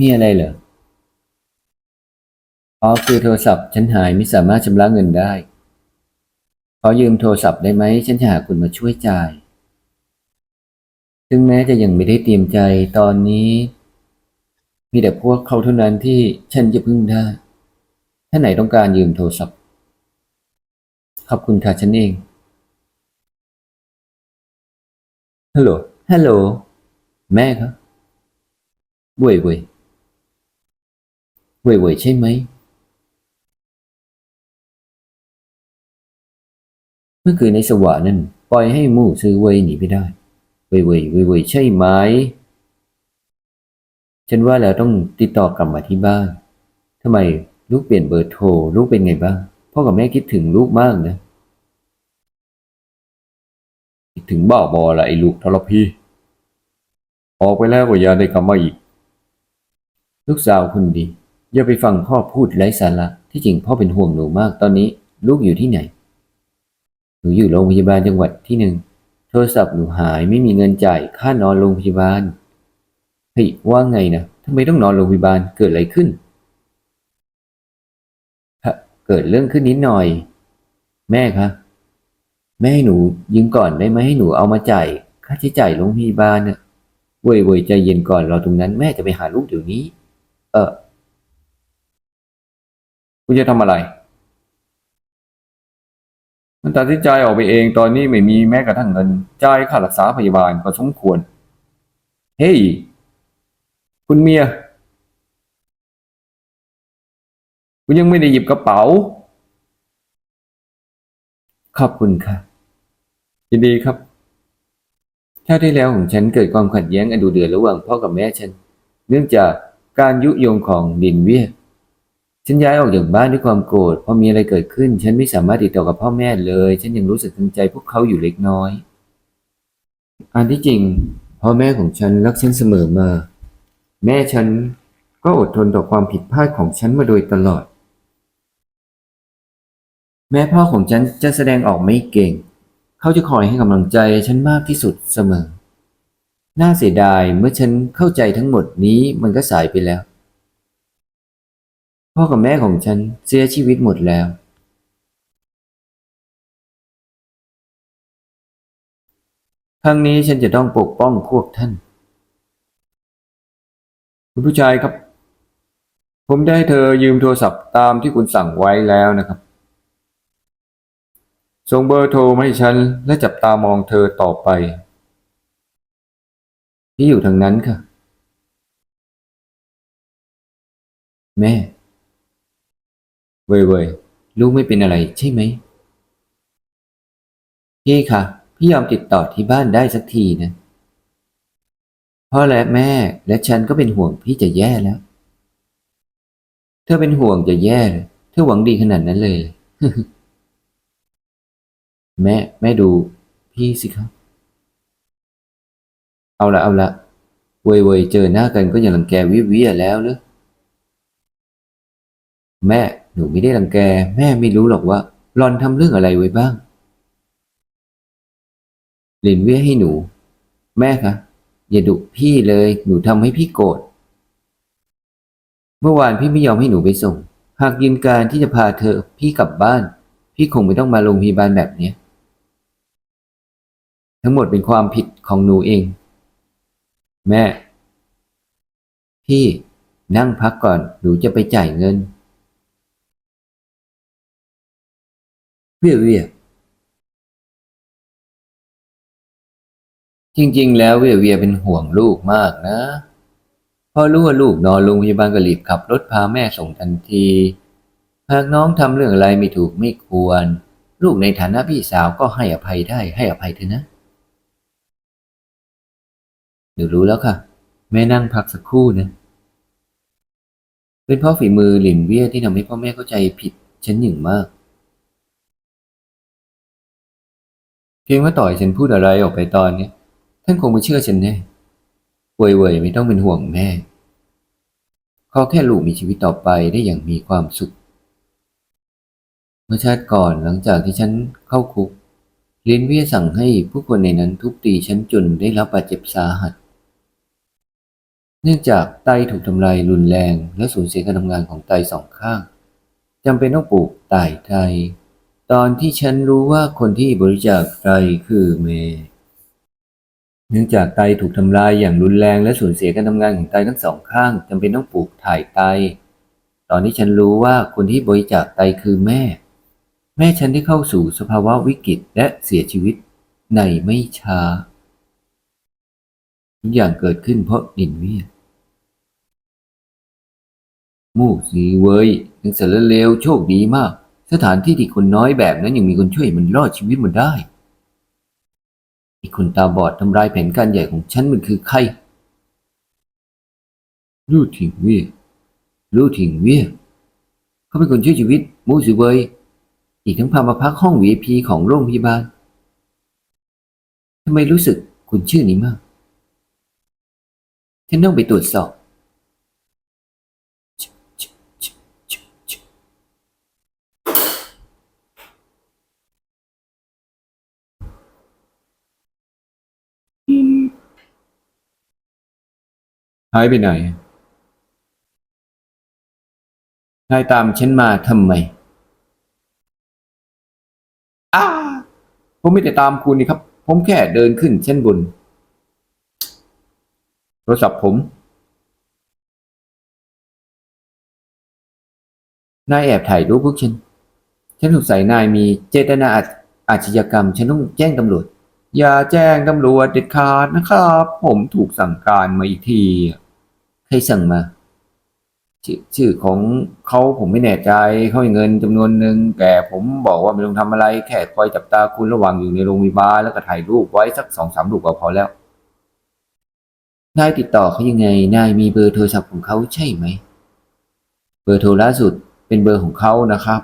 มีอะไรเหรอ อ๋อคือโทรศัพท์ฉันหายไม่สามารถชำระเงินได้ ขอยืมโทรศัพท์ได้ไหม ฉันจะหาคนมาช่วยจ่าย ถึงแม้จะยังไม่ได้เตรียมใจตอนนี้ มีแต่พวกเขาเท่านั้นที่ฉันจะพึ่งได้ ถ้าไหนต้องการยืมโทรศัพท์ ขอบคุณค่ะฉันเอง ฮัลโหล ฮัลโหล แม่ครับเว่ยเว่ย เว่ยเว่ยใช่ไหม เมื่อคืนในสวะนั่นปล่อยให้หมู่ซื้อเว่ยหนีไปได้เว่ยเว่ยเว่ยเว่ยใช่ไหม ฉันว่าแล้วต้องติดต่อกลับมาที่บ้านทำไมลูกเปลี่ยนเบอร์โทรลูกเป็นไงบ้างพ่อกับแม่คิดถึงลูกมากนะคิดถึงบ้าบอละไอ้ลูกทรพีออกไปแล้วก็อย่าได้กลับมาอีก ลูกสาวคุณดี อย่าไปฟังพ่อพูดไร้สาระที่จริงพ่อเป็นห่วงหนูมากตอนนี้ ลูกอยู่ที่ไหน หนูอยู่โรงพยาบาลจังหวัดที่หนึ่งโทรศัพท์หนูหายไม่มีเงินจ่ายค่านอนโรงพยาบาลเฮ้ยว่าไงนะทำไมต้องนอนโรงพยาบาลเกิดอะไรขึ้นฮะเกิดเรื่องขึ้นนิดหน่อย แม่คะแม่ให้หนูยืมก่อนได้ไหมให้หนูเอามาจ่ายค่าใช้จ่ายโรงพยาบาลเน่ะเว้ยเว้ยใจเย็นก่อนรอตรงนั้นแม่จะไปหาลูกเดี๋ยวนี้ เออ คุณจะทำอะไร มันตัดสินใจออกไปเองตอนนี้ไม่มีแม้กระทั่งเงินจ่ายค่ารักษาพยาบาลก็สมควร เฮ้ย คุณเมีย คุณยังไม่ได้หยิบกระเป๋า ขอบคุณค่ะ ยินดีครับชาติที่แล้วของฉันเกิดความขัดแย้งอันดุเดือดระหว่างพ่อกับแม่ฉัน เนื่องจากการยุยงของลินเวีย ฉันย้ายออกจากบ้านด้วยความโกรธพอมีอะไรเกิดขึ้น ฉันไม่สามารถติดต่อกับพ่อแม่เลย ฉันยังรู้สึกทังใจพวกเขาอยู่เล็กน้อย อันที่จริง พ่อแม่ของฉันรักฉันเสมอมา แม่ฉันก็อดทนต่อความผิดพลาดของฉันมาโดยตลอด แม้พ่อของฉันจะแสดงออกไม่เก่ง เขาจะคอยให้กำลังใจฉันมากที่สุดเสมอ น่าเสียดายเมื่อฉันเข้าใจทั้งหมดนี้มันก็สายไปแล้ว พ่อกับแม่ของฉันเสียชีวิตหมดแล้วครั้งนี้ฉันจะต้องปกป้องพวกท่าน คุณผู้ชายครับ ผมได้เธอยืมโทรศัพท์ตามที่คุณสั่งไว้แล้วนะครับ ส่งเบอร์โทรมาให้ฉันและจับตามองเธอต่อไป ที่อยู่ทางนั้นค่ะ แม่ เว่ยเว่ยลูกไม่เป็นอะไรใช่ไหมพี่คะพี่ยอมติดต่อที่บ้านได้สักทีนะ พ่อและแม่และฉันก็เป็นห่วงพี่จะแย่แล้ว เธอเป็นห่วงจะแย่เลยเธอหวังดีขนาดนั้นเลย แม่แม่ดูพี่สิครับ เอาละเอาละเว่ยเว่ยเจอหน้ากันก็อย่ารังแกวิวิแล้วหรือแม่ หนูไม่ได้รังแก แม่ไม่รู้หรอกว่าหลอนทำเรื่องอะไรไว้บ้างหลินเวียให้หนู แม่คะอย่าดุพี่เลย หนูทำให้พี่โกรธเมื่อวานพี่ไม่ยอมให้หนูไปส่ง หากยืนการที่จะพาเธอพี่กลับบ้าน พี่คงไม่ต้องมาโรงพยาบาลแบบเนี้ทั้งหมดเป็นความผิดของหนูเอง แม่ พี่นั่งพักก่อน หนูจะไปจ่ายเงิน เวียเวียจริงๆ แล้วเวียเวียเป็นห่วงลูกมากนะพอรู้ว่าลูกนอนโรงพยาบาลก็รีบขับรถพาแม่ส่งทันที หากน้องทำเรื่องอะไรไม่ถูกไม่ควร ลูกในฐานะพี่สาวก็ให้อภัยได้ให้อภัยเถอะนะหนูรู้แล้วค่ะ แม่นั่งพักสักครู่นะ เป็นเพราะฝีมือหลินเวียที่ทำให้พ่อแม่เข้าใจผิดฉันอย่างมาก เพียงว่าต่อยฉันพูดอะไรออกไปตอนนี้ท่านคงไม่เชื่อฉันแน่เวยเวยไม่ต้องเป็นห่วงแม่ขอแค่ลูกมีชีวิตต่อไปได้อย่างมีความสุข เมื่อชาติก่อนหลังจากที่ฉันเข้าคุกเลียนเวียสั่งให้ผู้คนในนั้นทุบตีฉันจนได้รับบาดเจ็บสาหัส เนื่องจากไตถูกทำลายรุนแรงและสูญเสียการทำงานของไตสองข้างจำเป็นต้องปลูกไตไทย ตอนที่ฉันรู้ว่าคนที่บริจาคไตคือเมย์เนื่องจากไตถูกทำลายอย่างรุนแรงและสูญเสียการทำงานของไตทั้งสองข้างจำเป็นต้องปลูกถ่ายไต ตอนที่ฉันรู้ว่าคนที่บริจาคไตคือแม่ แม่ฉันได้เข้าสู่สภาวะวิกฤตและเสียชีวิตในไม่ช้าทุกอย่างเกิดขึ้นเพราะดินเวียนมูกสีเวยยังสารเลวโชคดีมาก สถานที่ที่คนน้อยแบบนั้นยังมีคนช่วยมันรอดชีวิตมันได้ไอ้คนตาบอดทำลายแผนการใหญ่ของฉันมันคือใครลู่ถิงเวียลู่ถิงเวียเขาเป็นคนช่วยชีวิตมูสีเวยอีกทั้งพามาพักห้อง VIP ของโรงพยาบาลทำไมรู้สึกคุณชื่อนี้มากฉันต้องไปตรวจสอบ หายไปไหนนายตามฉันมาทำไมอ้าผมไม่ได้ตามคุณนี่ครับ ผมแค่เดินขึ้นเส้นบนโทรศัพท์ผม นายแอบถ่ายรูปพวกฉัน ฉันสงสัยนายมีเจตนาอาชอาชญากรรม ฉันต้องแจ้งตำรวจ อย่าแจ้งตำรวจเด็ดขาดนะครับ ผมถูกสั่งการมาอีกที ใครสั่งมา ชื่อชื่อของเขาผมไม่แน่ใจเขาให้เงินจำนวนหนึ่งแต่ผมบอกว่าไม่ต้องทำอะไรแค่คอยจับตาคุณระหว่างอยู่ในโรงพยาบาลแล้วก็ถ่ายรูปไว้สักสองสามรูปก็พอแล้วนายติดต่อเขายังไงนายมีเบอร์โทรศัพท์ของเขาใช่ไหม เบอร์โทรล่าสุดเป็นเบอร์ของเขานะครับ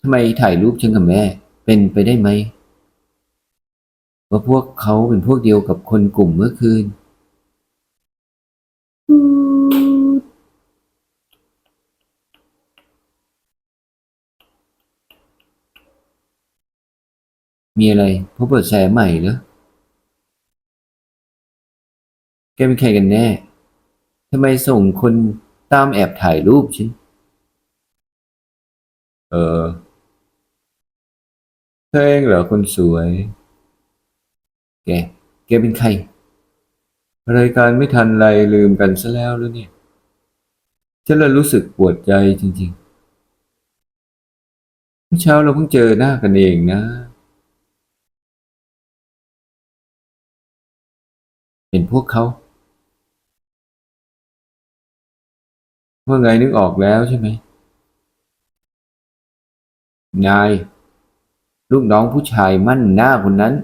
ทำไมถ่ายรูปฉันกับแม่ เป็นไปได้ไหมว่าพวกเขาเป็นพวกเดียวกับคนกลุ่มเมื่อคืน มีอะไรพบเปิดแชร์ใหม่เหรอแกเป็นใครกันแน่ทำไมส่งคนตามแอบถ่ายรูปฉันเออเธอเองเหรอคนสวย แก แกเป็นใคร รายการไม่ทันไรลืมกันซะแล้วหรือเนี่ย ฉันเลยรู้สึกปวดใจจริงๆเมื่อเช้าเราเพิ่งเจอหน้ากันเองนะ เป็นพวกเขา ว่าไงนึกออกแล้วใช่ไหม นาย ลูกน้องผู้ชายมั่นหน้าคนนั้น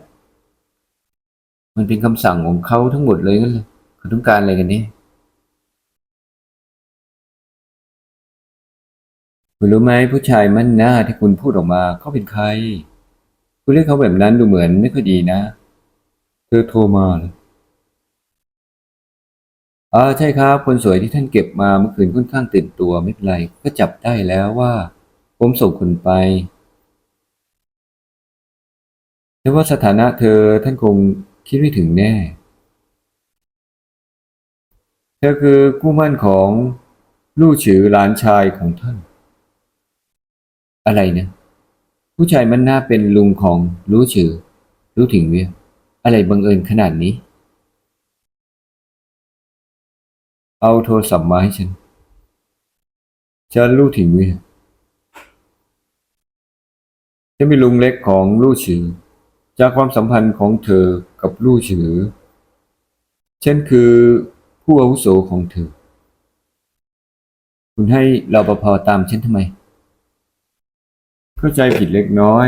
มันเป็นคำสั่งของเขาทั้งหมดเลยงั้นเลยเขาต้องการอะไรกันเนี่ยคุณรู้ไหมผู้ชายมั่นหน้าที่คุณพูดออกมาเขาเป็นใคร คุณเรียกเขาแบบนั้นดูเหมือนไม่ค่อยดีนะ เธอโทรมาเหร อ่าใช่ครับ คนสวยที่ท่านเก็บมาเมื่อคืนค่อนข้างตื่นตัวไม่เป็นไร ก็จับได้แล้วว่า ผมส่งคุณไปแต่ว่าสถานะเธอท่านคงคิดไม่ถึงแน่ เธอคือกู้มั่นของลู่ฉือหลานชายของท่าน อะไรนะ ผู้ชายมันน่าเป็นลุงของลู่ฉือรู้ถึงเวียอะไรบังเอิญขนาดนี้ เอาโทรศัพท์มาให้ฉัน ฉันรู้ถึงเวียฉันเป็นลุงเล็กของลู่ฉือ จากความสัมพันธ์ของเธอกับลู่ฉือฉันคือผู้อาวุโสของเธอ คุณให้เราปภตามฉันทำไม เข้าใจผิดเล็กน้อย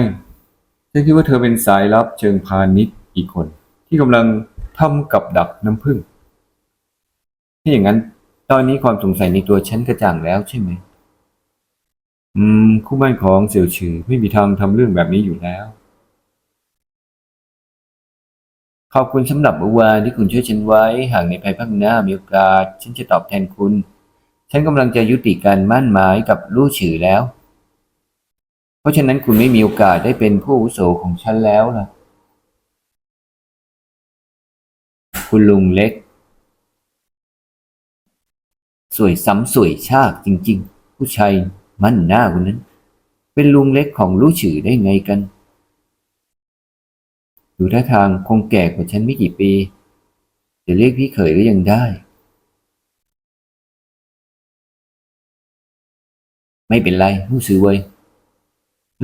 ฉันคิดว่าเธอเป็นสายลับเชิงพาณิชย์อีกคน ที่กำลังทำกับดักน้ำผึ้งาอย่างนั้น ตอนนี้ความสงสัยในตัวฉันกระจ่างแล้วใช่ไหม อืม คู่บ้านของเสี่ยวฉือไม่มีทางทำเรื่องแบบนี้อยู่แล้ว ขอบคุณสำหรับเมื่อวานที่คุณช่วยฉันไว้ หากในภายภาคหน้ามีโอกาส ฉันจะตอบแทนคุณ ฉันกำลังจะยุติการมั่นหมายกับลู่ฉือแล้ว เพราะฉะนั้นคุณไม่มีโอกาสได้เป็นผู้อาวุโสของฉันแล้วล่ะ คุณลุงเล็ก สวยซ้ำสวยชากจริง ๆ ผู้ชายมั่นหน้าคนนั้น เป็นลุงเล็กของลู่ฉือได้ไงกัน ดูท่าทางคงแก่กว่าฉันไม่กี่ปี จะเรียกพี่เขยก็ยังได้ ไม่เป็นไรผู้ซื้อเว้ย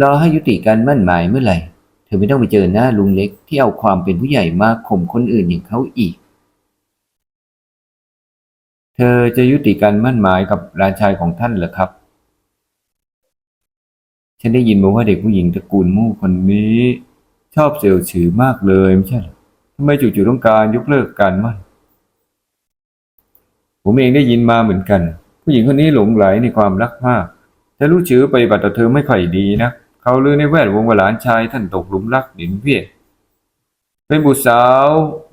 รอให้ยุติการมั่นหมายเมื่อไหร่ เธอไม่ต้องไปเจอหน้าลุงเล็กที่เอาความเป็นผู้ใหญ่มาข่มคนอื่นอย่างเขาอีก เธอจะยุติการมั่นหมายกับราชายของท่านเหรอครับ ฉันได้ยินมาว่าเด็กผู้หญิงตระกูลมู่คนนี้ ชอบเซลล์ฉือมากเลยไม่ใช่หรอทำไมจู่ๆต้องการยกเลิกการมั่น ผมเองได้ยินมาเหมือนกัน ผู้หญิงคนนี้หลงไหลในความรักมาก แต่รู้ชื่อปฏิบัติต่อเธอไม่ค่อยดีนะ เขาลือในแวดวงว่าหลานชายท่านตกหลุมรักหนินเพีย เป็นบุตรสาว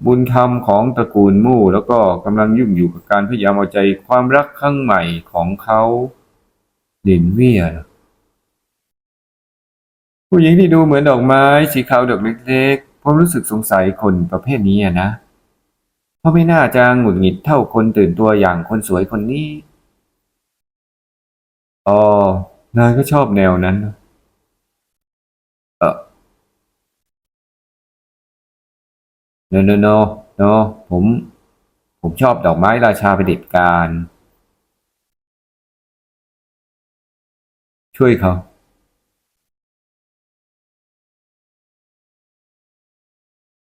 บุญธรรมของตระกูลมู่ แล้วก็กำลังยุ่งอยู่กับการพยายามเอาใจความรักครั้งใหม่ของเขาหลินเวียผู้หญิงที่ดูเหมือนดอกไม้สีขาวดอกเล็กๆ ผมรู้สึกสงสัยคนประเภทนี้นะ เพราะไม่น่าจะหงุดหงิดเท่าคนตื่นตัวอย่างคนสวยคนนี้ อ๋อนายก็ชอบแนวนั้นนะเออ no no no no ผม ผมชอบดอกไม้ราชาเผด็จการ ช่วยเขา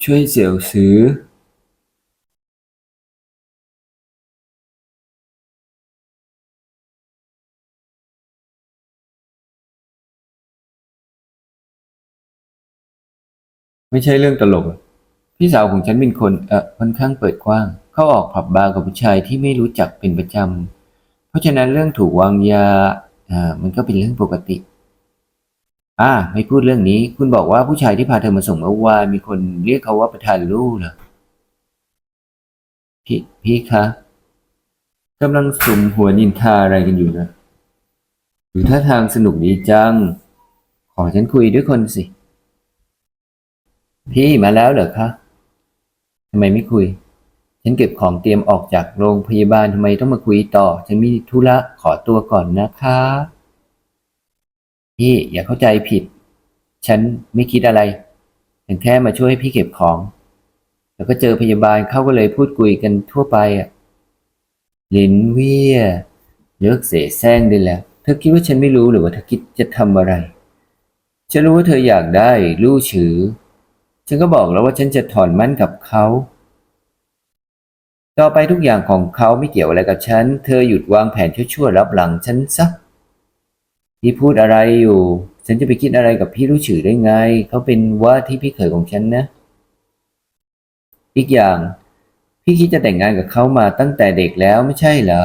ช่วยเสี่ยวซื้อไม่ใช่เรื่องตลกอะ พี่สาวของฉันเป็นคนเออค่อนข้างเปิดกว้าง เข้าออกผับบาร์กับผู้ชายที่ไม่รู้จักเป็นประจำ เพราะฉะนั้นเรื่องถูกวางยาอ่ามันก็เป็นเรื่องปกติ อ่า ไม่พูดเรื่องนี้ คุณบอกว่าผู้ชายที่พาเธอมาส่งเมื่อวานมีคนเรียกเขาว่าประธานลู่เหรอพี่พี่คะกำลังสุมหัวนินทาอะไรกันอยู่นะดูท่าทางสนุกดีจัง ขอฉันคุยด้วยคนสิ พี่มาแล้วเหรอคะ ทำไมไม่คุย ฉันเก็บของเตรียมออกจากโรงพยาบาลทำไมต้องมาคุยต่อ ฉันมีธุระขอตัวก่อนนะคะ พี่อย่าเข้าใจผิด ฉันไม่คิดอะไรฉันแค่มาช่วยพี่เก็บของ แล้วก็เจอพยาบาลเขาก็เลยพูดคุยกันทั่วไปอะลินเวียเลิกเสแสร้งได้แล้ว เธอคิดว่าฉันไม่รู้หรือว่าเธอคิดจะทำอะไร ฉันรู้ว่าเธออยากได้ลู่ฉือ ฉันก็บอกแล้วว่าฉันจะถอนมั่นกับเขา ต่อไปทุกอย่างของเขาไม่เกี่ยวอะไรกับฉัน เธอหยุดวางแผนชั่วๆรับหลังฉันซะพี่พูดอะไรอยู่ ฉันจะไปคิดอะไรกับพี่รู้ฉือได้ไง เขาเป็นว่าที่พี่เขยของฉันนะ อีกอย่าง พี่คิดจะแต่งงานกับเขามาตั้งแต่เด็กแล้วไม่ใช่เหรอ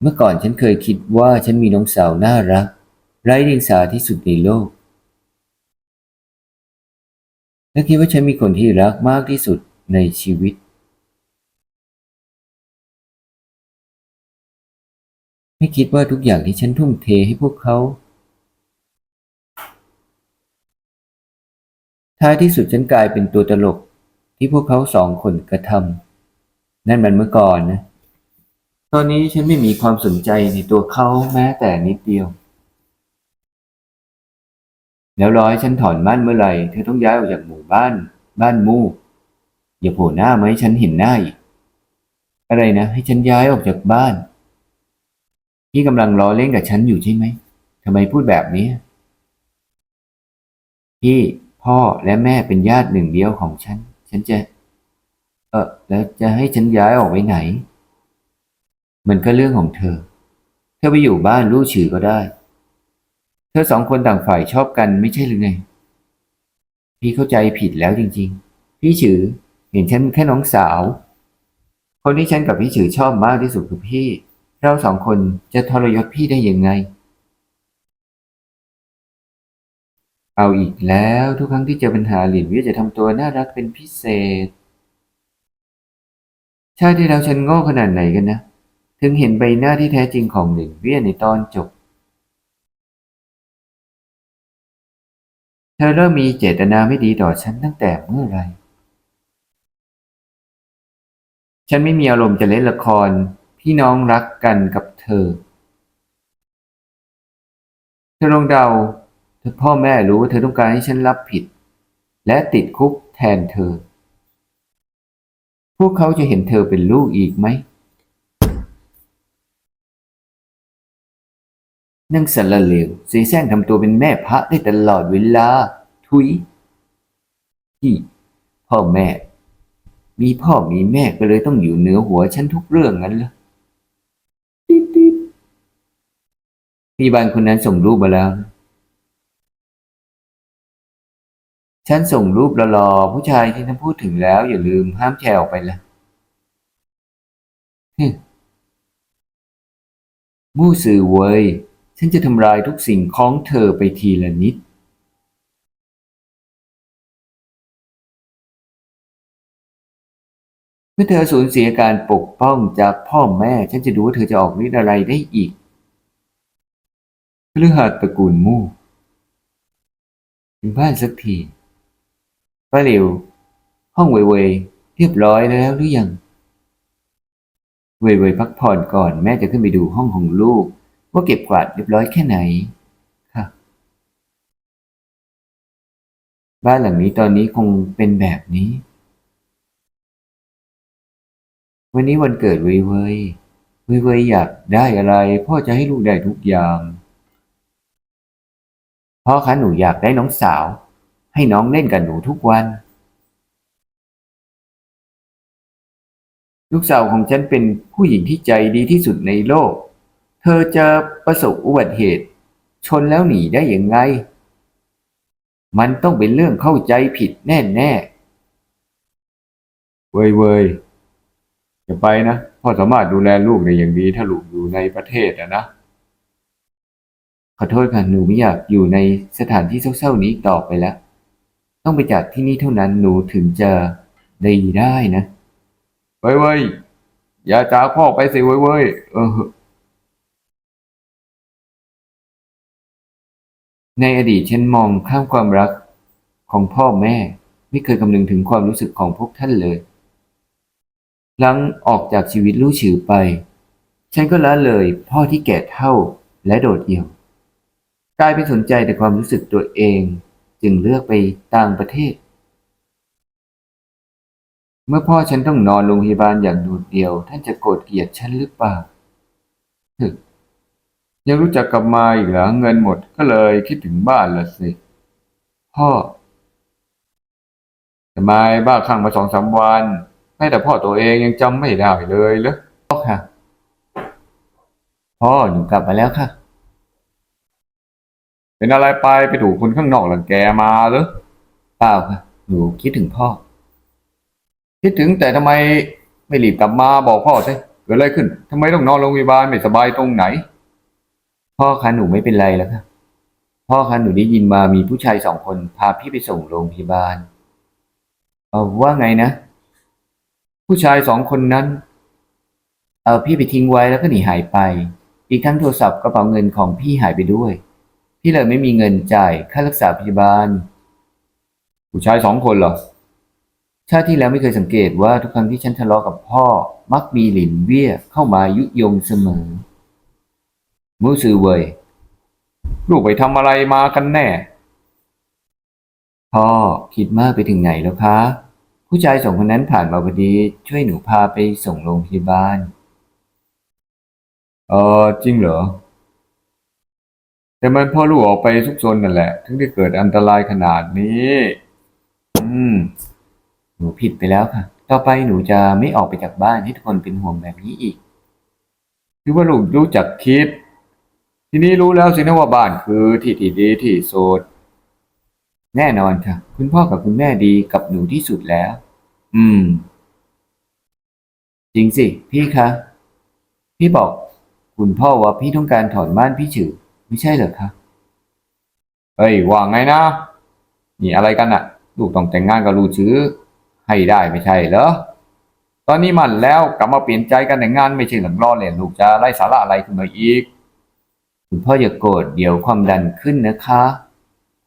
เมื่อก่อนฉันเคยคิดว่าฉันมีน้องสาวน่ารัก ไร้เดียงสาที่สุดในโลก และคิดว่าฉันมีคนที่รักมากที่สุดในชีวิต ไม่คิดว่าทุกอย่างที่ฉันทุ่มเทให้พวกเขา ท้ายที่สุดฉันกลายเป็นตัวตลกที่พวกเขาสองคนกระทำนั่นมันเมื่อก่อนนะ ตอนนี้ฉันไม่มีความสนใจในตัวเขาแม้แต่นิดเดียว แล้วรอให้ฉันถอนมั่นเมื่อไหร่เธอต้องย้ายออกจากหมู่บ้าน บ้านมู่อย่าโผล่หน้ามาให้ฉันเห็นหน้าอีก อะไรนะ ให้ฉันย้ายออกจากบ้าน พี่กำลังล้อเล่นกับฉันอยู่ใช่ไหมทำไมพูดแบบนี้ พี่พ่อและแม่เป็นญาติหนึ่งเดียวของฉัน ฉันจะ เออแล้วจะให้ฉันย้ายออกไปไหน มันก็เรื่องของเธอ เธอไปอยู่บ้านลู่ฉือก็ได้ เธอสองคนต่างฝ่ายชอบกันไม่ใช่หรือไง พี่เข้าใจผิดแล้วจริง ๆ พี่ฉือเห็นฉันแค่น้องสาว คนที่ฉันกับพี่ฉือชอบมากที่สุดคือพี่ เราสองคนจะทรยศพี่ได้ยังไง เอาอีกแล้วทุกครั้งที่เจอปัญหาหลินวียจะทำตัวน่ารักเป็นพิเศษ ชาติที่แล้วฉันโง่ขนาดไหนกันนะ ถึงเห็นใบหน้าที่แท้จริงของหลินเวียในตอนจบ เธอเริ่มมีเจตนาไม่ดีต่อฉันตั้งแต่เมื่อไหรฉันไม่มีอารมณ์จะเล่นละคร พี่น้องรักกันกับเธอ เธอลองเดาเธอพ่อแม่รู้ว่าเธอต้องการให้ฉันรับผิด และติดคุกแทนเธอ พวกเขาจะเห็นเธอเป็นลูกอีกไหม นั่งสารเลวเสียแซงทำตัวเป็นแม่พระได้ตลอดเวลา ทุยที่พ่อแม่ มีพ่อมีแม่ก็เลยต้องอยู่เหนือหัวฉันทุกเรื่องงั้นเหรอติ๊ดติ๊ดพยาบาลคนนั้นส่งรูปมาแล้ว ฉันส่งรูปหล่อๆผู้ชายที่ฉันพูดถึงแล้ว อย่าลืมห้ามแชร์ออกไปละมู่สื่อเว้ย ฉันจะทำลายทุกสิ่งของเธอไปทีละนิดเมื่อเธอสูญเสียการปกป้องจากพ่อแม่ ฉันจะดูว่าเธอจะออกฤทธิ์อะไรได้อีกพฤหัสตระกูลมู่ถึงบ้านสักทีป้าเหลวห้องเว่ยๆเรียบร้อยแล้วหรือยัง เว่ยพักผ่อนก่อนแม่จะขึ้นไปดูห้องของลูก ว่าเก็บกวาดเรียบร้อยแค่ไหนค่ะ บ้านหลังนี้ตอนนี้คงเป็นแบบนี้ วันนี้วันเกิดเว่ยเว่ยเวยเว่ยอยากได้อะไร พ่อจะให้ลูกได้ทุกอย่างพ่อคะหนูอยากได้น้องสาว ให้น้องเล่นกับหนูทุกวัน ลูกสาวของฉันเป็นผู้หญิงที่ใจดีที่สุดในโลก เธอจะประสบอุบัติเหตุ ชนแล้วหนีได้ยังไง มันต้องเป็นเรื่องเข้าใจผิดแน่ๆเว้ยเว้ยอย่าไปนะพ่อสามารถดูแลลูกได้อย่างดีถ้าลูกอยู่ในประเทศอะนะ ขอโทษค่ะหนูไม่อยากอยู่ในสถานที่เศร้าๆนี้ต่อไปแล้ว ต้องไปจากที่นี่เท่านั้นหนูถึงจะดีได้นะเว้ยเว้ยอย่าจากพ่อไปสิเว้ยเว้ยเออ ในอดีตฉันมองข้ามความรักของพ่อแม่ ไม่เคยคำนึงถึงความรู้สึกของพวกท่านเลย หลังออกจากชีวิตลู่ฉือไป ฉันก็ละเลยพ่อที่แก่เฒ่าและโดดเดี่ยวกลายเป็นสนใจแต่ความรู้สึกตัวเอง จึงเลือกไปต่างประเทศ เมื่อพ่อฉันต้องนอนโรงพยาบาลอย่างโดดเดี่ยว ท่านจะโกรธเกลียดฉันหรือเปล่าฮึ ยังรู้จักกลับมาอีกเหรอเงินหมดก็เลยคิดถึงบ้านละสิ พ่อทำไมบ้าคลั่งมาสองสามวันแม้แต่พ่อตัวเองยังจำไม่ได้เลยเหรอพ่อค่ะ พ่อหนูกลับมาแล้วค่ะ เป็นอะไรไปไปถูกคนข้างนอกหลังแกมาเหรอเปล่าค่ะ หนูคิดถึงพ่อ คิดถึงแต่ทำไมไม่รีบกลับมาบอกพ่อสิเกิดอะไรขึ้นทำไมต้องนอนโรงพยาบาลไม่สบายตรงไหน พ่อคะหนูไม่เป็นไรแล้วค่ะ พ่อคะหนูได้ยินมามีผู้ชายสองคนพาพี่ไปส่งโรงพยาบาลเออว่าไงนะ ผู้ชายสองคนนั้น เออพี่ไปทิ้งไว้แล้วก็หนีหายไป อีกทั้งโทรศัพท์กระเป๋าเงินของพี่หายไปด้วย พี่เลยไม่มีเงินจ่ายค่ารักษาพยาบาล ผู้ชายสองคนเหรอชาติที่แล้วไม่เคยสังเกตว่าทุกครั้งที่ฉันทะเลาะกับพ่อ มักมีหลินเวียเข้ามายุยงเสมอ มูซือเวยลูกไปทำอะไรมากันแน่ พ่อคิดมากไปถึงไหนแล้วคะ ผู้ชายสองคนนั้นผ่านมาพอดีช่วยหนูพาไปส่งโรงพยาบาล เออจริงเหรอ แต่มันพ่อลูกออกไปซุกซนนั่นแหละ ถึงได้เกิดอันตรายขนาดนี้ อืม หนูผิดไปแล้วค่ะ ต่อไปหนูจะไม่ออกไปจากบ้านให้ทุกคนเป็นห่วงแบบนี้อีก คือว่าลูกรู้จักคิด ทีนี้รู้แล้วสินะว่าบ้านคือที่ที่ดีที่สุดแน่นอนค่ะ คุณพ่อกับคุณแม่ดีกับหนูที่สุดแล้ว อืม จริงสิ พี่คะ พี่บอก คุณพ่อว่าพี่ต้องการถอนม่านพี่ฉือไม่ใช่เหรอคะเฮ้ยว่าไงนะนี่อะไรกันอะลูกต้องแต่งงานกับลูกชื้อ ให้ได้ไม่ใช่เหรอตอนนี้มันแล้วกลับมาเปลี่ยนใจกันแต่งงานไม่ใช่หลังรอเลยลูกจะไล่สาระอะไรขึ้นมาอีก คุณพ่ออย่าโกรธเดี๋ยวความดันขึ้นนะคะ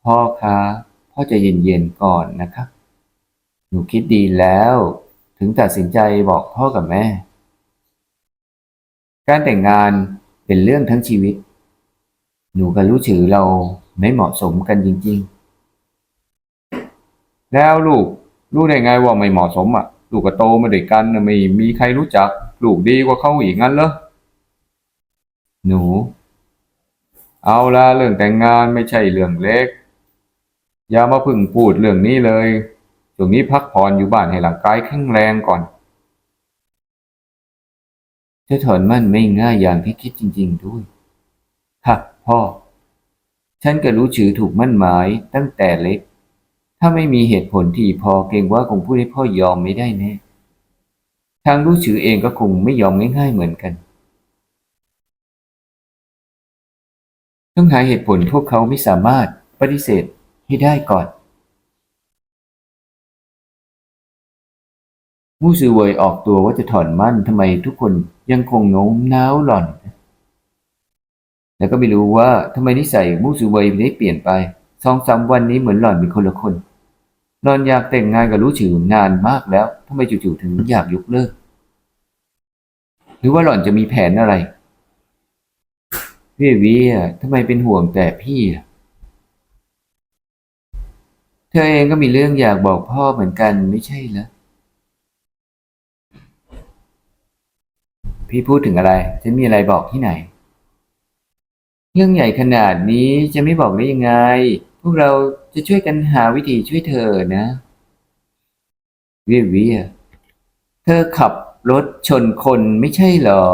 พ่อคะพ่อจะเย็นๆก่อนนะครับหนูคิดดีแล้ว ถึงตัดสินใจบอกพ่อกับแม่ การแต่งงานเป็นเรื่องทั้งชีวิต หนูกับลูกฉือเราไม่เหมาะสมกันจริง ๆ แล้วลูกรู้ได้ไงว่าไม่เหมาะสมอะ ลูกก็โตมาด้วยกันไม่มีใครรู้จัก ลูกดีกว่าเขาอีกงั้นเหรอหนู เอาละเรื่องแต่งงานไม่ใช่เรื่องเล็ก อย่ามาพึ่งพูดเรื่องนี้เลยช่วงนี้พักผ่อนอยู่บ้านให้ร่างกายแข็งแรงก่อนจะถอนมั่นไม่ง่ายอย่างที่คิดจริง ๆ ด้วยค่ะพ่อ ฉันกับรู้ชื่อถูกมั่นหมายตั้งแต่เล็ก ถ้าไม่มีเหตุผลที่พอเกรงว่าคงพูดให้พ่อยอมไม่ได้แน่ ทางรู้ชื่อเองก็คงไม่ยอมง่าย ๆ เหมือนกัน ต้องหาเหตุผลพวกเขาไม่สามารถปฏิเสธให้ได้ก่อนมูซือเวยออกตัวว่าจะถอนมั่นทำไมทุกคนยังคงโน้มน้าวหล่อน แล้วก็ไม่รู้ว่าทำไมนิสัยมูซือเวยได้เปลี่ยนไปสองสามวันนี้เหมือนหล่อนเป็นคนละคนหล่อนอยากแต่งงานกับรู้ฉือนานมากแล้วทำไมจู่ๆถึงอยากยกเลิก หรือว่าหล่อนจะมีแผนอะไร เวียเวียทำไมเป็นห่วงแต่พี่อะเธอเองก็มีเรื่องอยากบอกพ่อเหมือนกันไม่ใช่เหรอ พี่พูดถึงอะไร ฉันมีอะไรบอกที่ไหน เรื่องใหญ่ขนาดนี้จะไม่บอกได้ยังไง พวกเราจะช่วยกันหาวิธีช่วยเธอนะวียเวียเธอขับรถชนคนไม่ใช่เหรอ